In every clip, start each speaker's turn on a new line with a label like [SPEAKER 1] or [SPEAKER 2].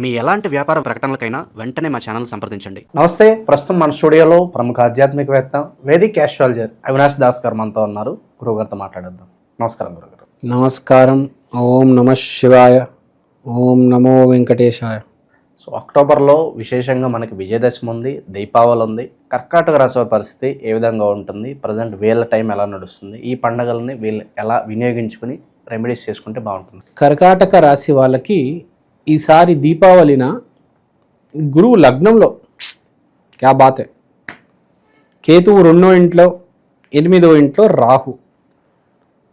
[SPEAKER 1] మీ ఎలాంటి వ్యాపార ప్రకటనలకైనా వెంటనే మా ఛానల్ సంప్రదించండి.
[SPEAKER 2] నమస్తే ప్రస్తుతం మన స్టూడియోలో ప్రముఖ ఆధ్యాత్మికవేత్త వేదిక్ ఆస్ట్రాలజర్ అవినాష్ దాస్ గారు మనతో ఉన్నారు. గురువుగారితో మాట్లాడేద్దాం. నమస్కారం గురుగారు.
[SPEAKER 3] నమస్కారం. ఓం నమ శివాయ. ఓం నమో వెంకటేశాయ.
[SPEAKER 2] సో అక్టోబర్లో విశేషంగా మనకి విజయదశమి ఉంది దీపావళి ఉంది. కర్కాటక రాశి వారి పరిస్థితి ఏ విధంగా ఉంటుంది? ప్రజెంట్ వీళ్ళ టైం ఎలా నడుస్తుంది? ఈ పండగల్ని వీళ్ళు ఎలా వినియోగించుకుని రెమెడీస్ చేసుకుంటే బాగుంటుంది?
[SPEAKER 3] కర్కాటక రాశి వాళ్ళకి ఈసారి దీపావళిన గురువు లగ్నంలో క్యా బాతే? కేతువు రెండో ఇంట్లో ఎనిమిదో ఇంట్లో రాహు.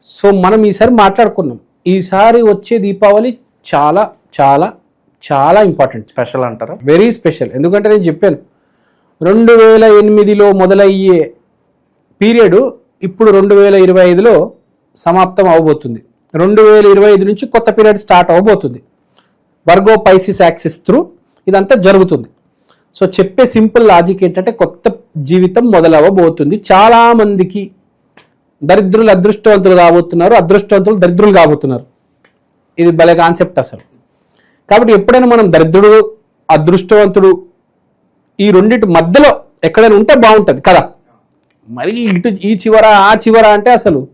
[SPEAKER 3] సో మనం ఈసారి మాట్లాడుకున్నాం. ఈసారి వచ్చే దీపావళి చాలా చాలా చాలా ఇంపార్టెంట్
[SPEAKER 2] స్పెషల్ అంటారా?
[SPEAKER 3] వెరీ స్పెషల్ ఎందుకంటే నేను చెప్పాను రెండు వేల ఎనిమిదిలో మొదలయ్యే పీరియడ్ ఇప్పుడు రెండు వేల ఇరవై ఐదులో సమాప్తం అవబోతుంది. రెండు వేల ఇరవై ఐదు నుంచి కొత్త పీరియడ్ స్టార్ట్ అవబోతుంది. వర్గో పైసిస్ యాక్సిస్ త్రూ ఇదంతా జరుగుతుంది. సో చెప్పే సింపుల్ లాజిక్ ఏంటంటే కొత్త జీవితం మొదలవ్వబోతుంది. చాలామందికి దరిద్రులు అదృష్టవంతులు కాబోతున్నారు అదృష్టవంతులు దరిద్రులు కాబోతున్నారు. ఇది భలే కాన్సెప్ట్ అసలు. కాబట్టి ఎప్పుడైనా మనం దరిద్రుడు అదృష్టవంతుడు ఈ రెండింటి మధ్యలో ఎక్కడైనా ఉంటే బాగుంటుంది కదా. మరి ఇటు ఈ చివర ఆ చివర అంటే అసలు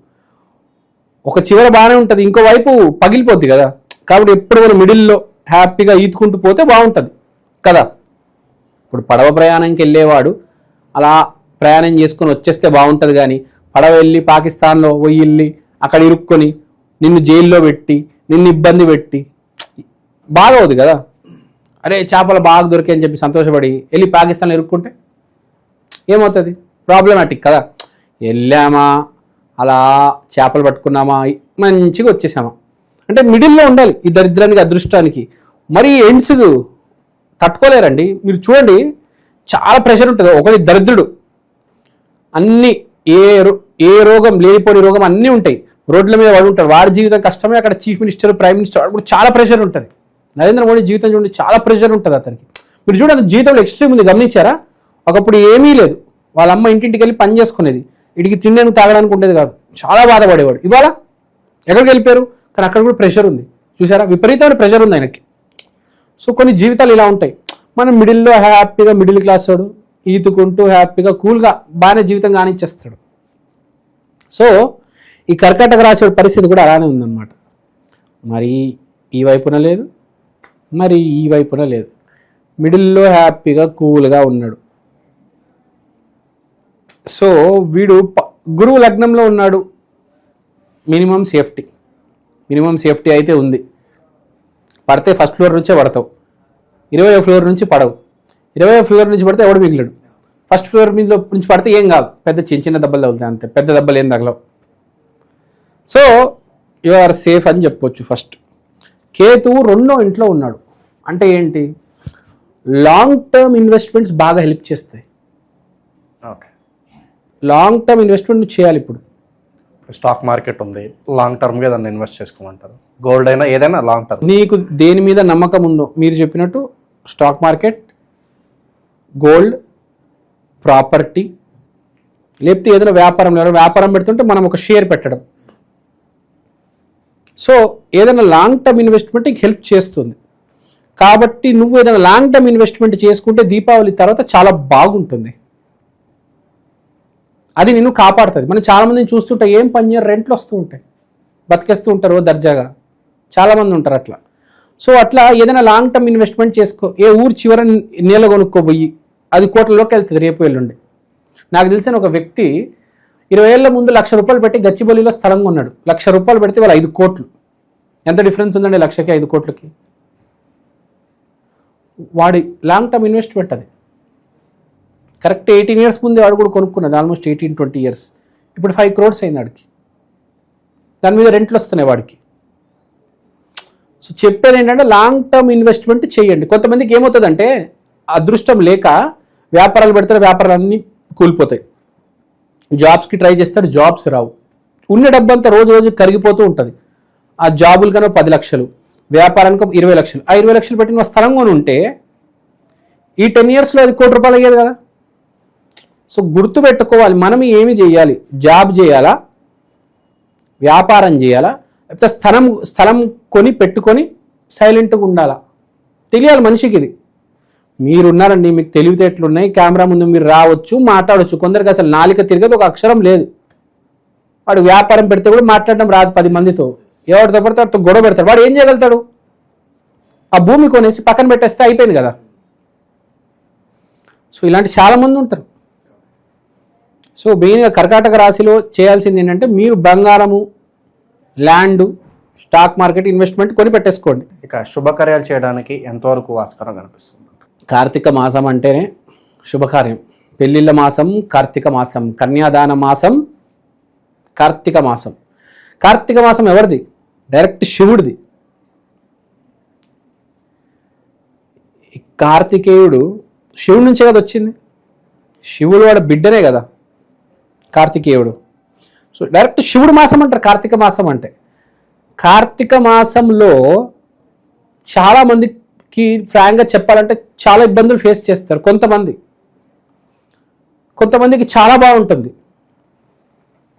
[SPEAKER 3] ఒక చివర బాగానే ఉంటుంది. ఇంకో వైపు పగిలిపోద్ది కదా. కాబట్టి ఎప్పుడు మనం మిడిల్లో హ్యాపీగా ఈదుకుంటూ పోతే బాగుంటుంది. కదా? ఇప్పుడు పడవ ప్రయాణంకి వెళ్ళేవాడు అలా ప్రయాణం చేసుకొని వచ్చేస్తే బాగుంటుంది కానీ పడవ వెళ్ళి పాకిస్తాన్లో పోయి వెళ్ళి అక్కడ ఇరుక్కొని నిన్ను జైల్లో పెట్టి నిన్ను ఇబ్బంది పెట్టి బాగోదు కదా? అరే చేపలు బాగా దొరికాయని చెప్పి సంతోషపడి వెళ్ళి పాకిస్తాన్లో ఇరుక్కుంటే ఏమవుతుంది? ప్రాబ్లమాటిక్ కదా? వెళ్ళామా? అలా చేపలు పట్టుకున్నామా? మంచిగా వచ్చేసామా? అంటే మిడిల్లో ఉండాలి ఈ దరిద్రానికి అదృష్టానికి. మరి ఎండ్స్ తట్టుకోలేరండి. మీరు చూడండి చాలా ప్రెషర్ ఉంటుంది. ఒకటి దరిద్రుడు. అన్ని ఏ రో- ఏ రోగం లేనిపోని రోగం అన్నీ ఉంటాయి. రోడ్ల మీద వాడు ఉంటారు వాడి జీవితం కష్టమే. అక్కడ చీఫ్ మినిస్టర్ ప్రైమ్ మినిస్టర్ వాడు కూడా చాలా ప్రెషర్ ఉంటుంది. నరేంద్ర మోడీ జీవితం చూడండి చాలా ప్రెషర్ ఉంటుంది అతనికి. మీరు చూడండి జీవితంలో ఎక్స్ట్రీమ్ ఉంది. గమనించారా? ఒకప్పుడు ఏమీ లేదు. వాళ్ళ అమ్మ ఇంటింటికి వెళ్ళి పని చేసుకునేది. ఇటుకి తినడానికి తాగడానికి ఉండేది కాదు. చాలా బాధపడేవాడు. ఇవాళ ఎక్కడికి వెళ్ళిపోయారు? కానీ అక్కడ కూడా ప్రెషర్ ఉంది. చూసారా? విపరీతమైన ప్రెషర్ ఉంది ఆయనకి. సో కొన్ని జీవితాలు ఇలా ఉంటాయి. మనం మిడిల్లో హ్యాపీగా మిడిల్ క్లాస్ వాడు ఈతుకుంటూ హ్యాపీగా కూల్గా బాగానే జీవితం కానిచ్చేస్తాడు. సో ఈ కర్కాటక రాశి పరిస్థితి కూడా అలానే ఉందన్నమాట. మరి ఈ వైపున లేదు మరి ఈ వైపున లేదు. మిడిల్లో హ్యాపీగా కూల్గా ఉన్నాడు. సో వీడు గురువు లగ్నంలో ఉన్నాడు. మినిమం సేఫ్టీ మినిమం సేఫ్టీ అయితే ఉంది. పడితే ఫస్ట్ ఫ్లోర్ నుంచే పడతావు. ఇరవై ఫ్లోర్ నుంచి పడవు. ఇరవై ఫ్లోర్ నుంచి పడితే ఎవడు మిగిలడు? ఫస్ట్ ఫ్లోర్ మీద నుంచి పడితే ఏం కాదు. పెద్ద చిన్న చిన్న దెబ్బలు తగులుతాయి అంతే. పెద్ద దెబ్బలు ఏం తగలవు. సో యు ఆర్ సేఫ్ అని చెప్పొచ్చు ఫస్ట్ కేతువు రెండో ఇంట్లో ఉన్నాడు. అంటే ఏంటి? లాంగ్ టర్మ్ ఇన్వెస్ట్మెంట్స్ బాగా హెల్ప్ చేస్తాయి.
[SPEAKER 2] ఓకే
[SPEAKER 3] లాంగ్ టర్మ్ ఇన్వెస్ట్మెంట్ చేయాలి ఇప్పుడు.
[SPEAKER 2] స్టాక్ మార్కెట్ ఉంది లాంగ్ టర్మ్గా దాన్ని ఇన్వెస్ట్ చేసుకోమంటారు. గోల్డ్ అయినా ఏదైనా లాంగ్ టర్మ్
[SPEAKER 3] నీకు దేని మీద నమ్మకం ఉందో మీరు చెప్పినట్టు స్టాక్ మార్కెట్ గోల్డ్ ప్రాపర్టీ లేకపోతే ఏదైనా వ్యాపారం లేదా వ్యాపారం పెడుతుంటే మనం ఒక షేర్ పెట్టడం. సో ఏదైనా లాంగ్ టర్మ్ ఇన్వెస్ట్మెంట్ హెల్ప్ చేస్తుంది. కాబట్టి నువ్వు ఏదైనా లాంగ్ టర్మ్ ఇన్వెస్ట్మెంట్ చేసుకుంటే దీపావళి తర్వాత చాలా బాగుంటుంది. అది నిన్ను కాపాడుతుంది. మనం చాలామందిని చూస్తుంటే ఏం పని చేయరు రెంట్లు వస్తూ ఉంటాయి. బతికేస్తూ ఉంటారు దర్జాగా. చాలామంది ఉంటారు అట్లా. సో అట్లా ఏదైనా లాంగ్ టర్మ్ ఇన్వెస్ట్మెంట్ చేసుకో ఏ ఊరు చివర నీళ్ళ కొనుక్కోబోయి అది కోట్లలోకి వెళ్తుంది రేపు ఎల్లుండి. నాకు తెలిసిన ఒక వ్యక్తి ఇరవై ఏళ్ళ ముందు లక్ష రూపాయలు పెట్టి గచ్చిబౌలిలో స్థలం కొన్నాడు. లక్ష రూపాయలు పెడితే వాళ్ళు ఐదు కోట్లు. ఎంత డిఫరెన్స్ ఉందండి లక్షకి ఐదు కోట్లకి? వాడి లాంగ్ టర్మ్ ఇన్వెస్ట్మెంట్ అది. కరెక్ట్ ఎయిటీన్ ఇయర్స్ ముందే వాడు కూడా కొనుక్కున్నది ఆల్మోస్ట్ ఎయిటీన్ ట్వంటీ ఇయర్స్ ఇప్పుడు ఫైవ్ క్రోడ్స్ అయింది వాడికి దాని మీద రెంట్లు వస్తున్నాయి వాడికి. సో చెప్పేది ఏంటంటే లాంగ్ టర్మ్ ఇన్వెస్ట్మెంట్ చేయండి. కొంతమందికి ఏమవుతుందంటే అదృష్టం లేక వ్యాపారాలు పెడతారు వ్యాపారాలు అన్నీ కూలిపోతాయి. జాబ్స్కి ట్రై చేస్తాడు జాబ్స్ రావు. ఉన్న డబ్బంతా రోజు రోజు కరిగిపోతూ ఉంటుంది. ఆ జాబులు కన్నా పది లక్షలు వ్యాపారానికి ఇరవై లక్షలు. ఆ ఇరవై లక్షలు పెట్టిన స్థలం కొని ఉంటే ఈ టెన్ ఇయర్స్లో అది కోటి రూపాయలు అయ్యేది కదా. సో గుర్తు పెట్టుకోవాలి మనం ఏమి చేయాలి? జాబ్ చేయాలా? వ్యాపారం చేయాలా? లేకపోతే స్థలం స్థలం కొని పెట్టుకొని సైలెంట్గా ఉండాలా? తెలియాలి మనిషికి ఇది. మీరున్నారండి మీకు తెలివితేటలు ఉన్నాయి కెమెరా ముందు మీరు రావచ్చు మాట్లాడవచ్చు కొందరికి అసలు నాలిక తిరగదు ఒక అక్షరం లేదు. వాడు వ్యాపారం పెడితే కూడా మాట్లాడడం రాదు పది మందితో. ఎవరితో పడితే వాడితో గొడవ పెడతాడు. వాడు ఏం చేయగలుగుతాడు? ఆ భూమి కొనేసి పక్కన పెట్టేస్తే అయిపోయింది కదా. సో ఇలాంటి చాలా మంది ఉంటారు. సో మెయిన్గా కర్కాటక రాశిలో చేయాల్సింది ఏంటంటే మీరు బంగారము ల్యాండ్ స్టాక్ మార్కెట్ ఇన్వెస్ట్మెంట్ కొని పెట్టేసుకోండి
[SPEAKER 2] ఇక శుభకార్యాలు చేయడానికి ఎంతవరకు ఆస్కారం కనిపిస్తుంది?
[SPEAKER 3] కార్తీక మాసం అంటేనే శుభకార్యం. పెళ్ళిళ్ళ మాసం కార్తీక మాసం కన్యాదాన మాసం కార్తీక మాసం. కార్తీక మాసం ఎవరిది? డైరెక్ట్ శివుడిది. కార్తికేయుడు శివుడి నుంచే కదా వచ్చింది. శివుడు వాడు బిడ్డనే కదా. కార్తికేయుడు. సో డైరెక్ట్ శివుడు మాసం అంటారు కార్తీక మాసం అంటే. కార్తీక మాసంలో చాలామందికి ఫ్రాంక్గా చెప్పాలంటే చాలా ఇబ్బందులు ఫేస్ చేస్తారు కొంతమంది. కొంతమందికి చాలా బాగుంటుంది.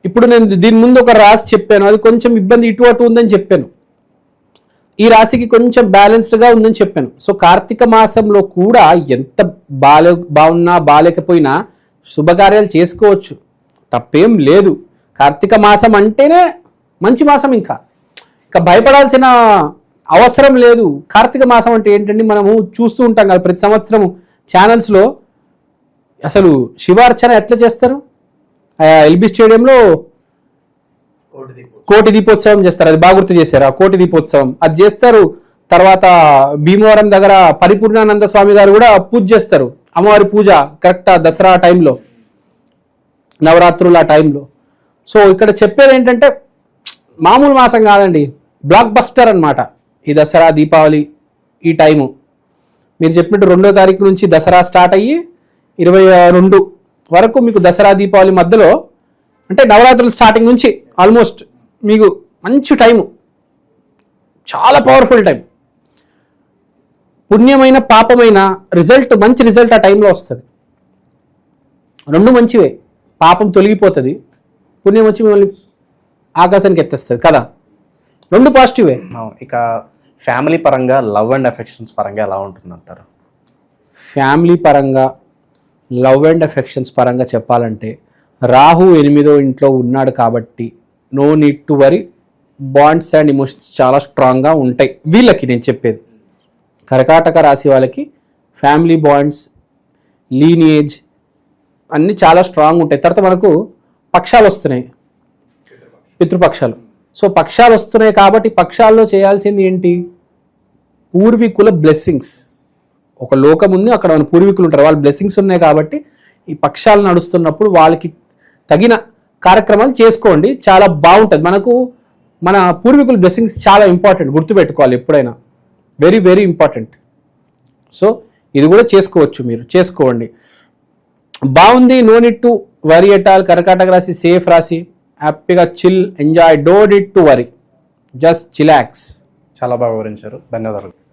[SPEAKER 3] ఇప్పుడు నేను దీని ముందు ఒక రాశి చెప్పాను అది కొంచెం ఇబ్బంది ఇటు అటు ఉందని చెప్పాను. ఈ రాశికి కొంచెం బ్యాలెన్స్డ్గా ఉందని చెప్పాను. సో కార్తీక మాసంలో కూడా ఎంత బాలే బాగున్నా బాలేకపోయినా శుభకార్యాలు చేసుకోవచ్చు. తప్పేం లేదు. కార్తీక మాసం అంటేనే మంచి మాసం ఇంకా. ఇంకా భయపడాల్సిన అవసరం లేదు. కార్తీక మాసం అంటే ఏంటంటే మనము చూస్తూ ఉంటాం కదా ప్రతి సంవత్సరము ఛానల్స్లో. అసలు శివార్చన ఎట్లా చేస్తారు? ఎల్బీ స్టేడియంలో కోటి దీపోత్సవం. చేస్తారు. అది బాగా గుర్తు చేశారు? ఆ కోటి దీపోత్సవం. అది చేస్తారు. తర్వాత భీమవరం దగ్గర పరిపూర్ణానంద స్వామి గారు కూడా పూజ చేస్తారు. అమ్మవారి పూజ కరెక్ట్ దసరా టైంలో? నవరాత్రుల టైంలో. సో ఇక్కడ చెప్పేది ఏంటంటే మామూలు మాసం కాదండి బ్లాక్ బస్టర్ అన్నమాట. ఈ దసరా దీపావళి ఈ టైము. మీరు చెప్పినట్టు రెండో తారీఖు నుంచి దసరా స్టార్ట్ అయ్యి ఇరవై రెండు వరకు మీకు దసరా దీపావళి మధ్యలో అంటే నవరాత్రుల స్టార్టింగ్ నుంచి ఆల్మోస్ట్ మీకు మంచి టైము. చాలా పవర్ఫుల్ టైం. పుణ్యమైన పాపమైన రిజల్ట్ మంచి రిజల్ట్ ఆ టైంలో వస్తుంది. రెండు మంచివే. పాపం తొలగిపోతుంది. పుణ్యం వచ్చి మిమ్మల్ని ఆకాశానికి ఎత్తేస్తుంది. కదా? రెండు పాజిటివే.
[SPEAKER 2] ఇక ఫ్యామిలీ పరంగా లవ్ అండ్ అఫెక్షన్స్ పరంగా ఎలా ఉంటుందంటారు?
[SPEAKER 3] ఫ్యామిలీ పరంగా లవ్ అండ్ అఫెక్షన్స్ పరంగా చెప్పాలంటే రాహు ఎనిమిదో ఇంట్లో ఉన్నాడు కాబట్టి no need to worry bonds and emotions చాలా స్ట్రాంగ్గా ఉంటాయి. వీళ్ళకి నేను చెప్పేది. కర్కాటక రాశి వాళ్ళకి ఫ్యామిలీ బాండ్స్ లీనియేజ్ అన్నీ చాలా స్ట్రాంగ్ ఉంటాయి. తర్వాత మనకు పక్షాలు వస్తున్నాయి. పితృపక్షాలు. సో పక్షాలు వస్తున్నాయి కాబట్టి పక్షాల్లో చేయాల్సింది ఏంటి? పూర్వీకుల బ్లెస్సింగ్స్ ఒక లోకం ఉంది అక్కడ మన పూర్వీకులు ఉంటారు. వాళ్ళ బ్లెస్సింగ్స్ ఉన్నాయి కాబట్టి ఈ పక్షాలు నడుస్తున్నప్పుడు వాళ్ళకి తగిన కార్యక్రమాలు చేసుకోండి. చాలా బాగుంటుంది. మనకు మన పూర్వీకుల బ్లెస్సింగ్స్ చాలా ఇంపార్టెంట్ గుర్తుపెట్టుకోవాలి ఎప్పుడైనా. వెరీ వెరీ ఇంపార్టెంట్ సో ఇది కూడా చేసుకోవచ్చు మీరు. చేసుకోండి. బాగుంది no to worry at all కర్కాటక రాశి సేఫ్ రాశి. హ్యాపీగా chill enjoy don't it to worry just chillax
[SPEAKER 2] చాలా బాగా వివరించారు. ధన్యవాదాలు.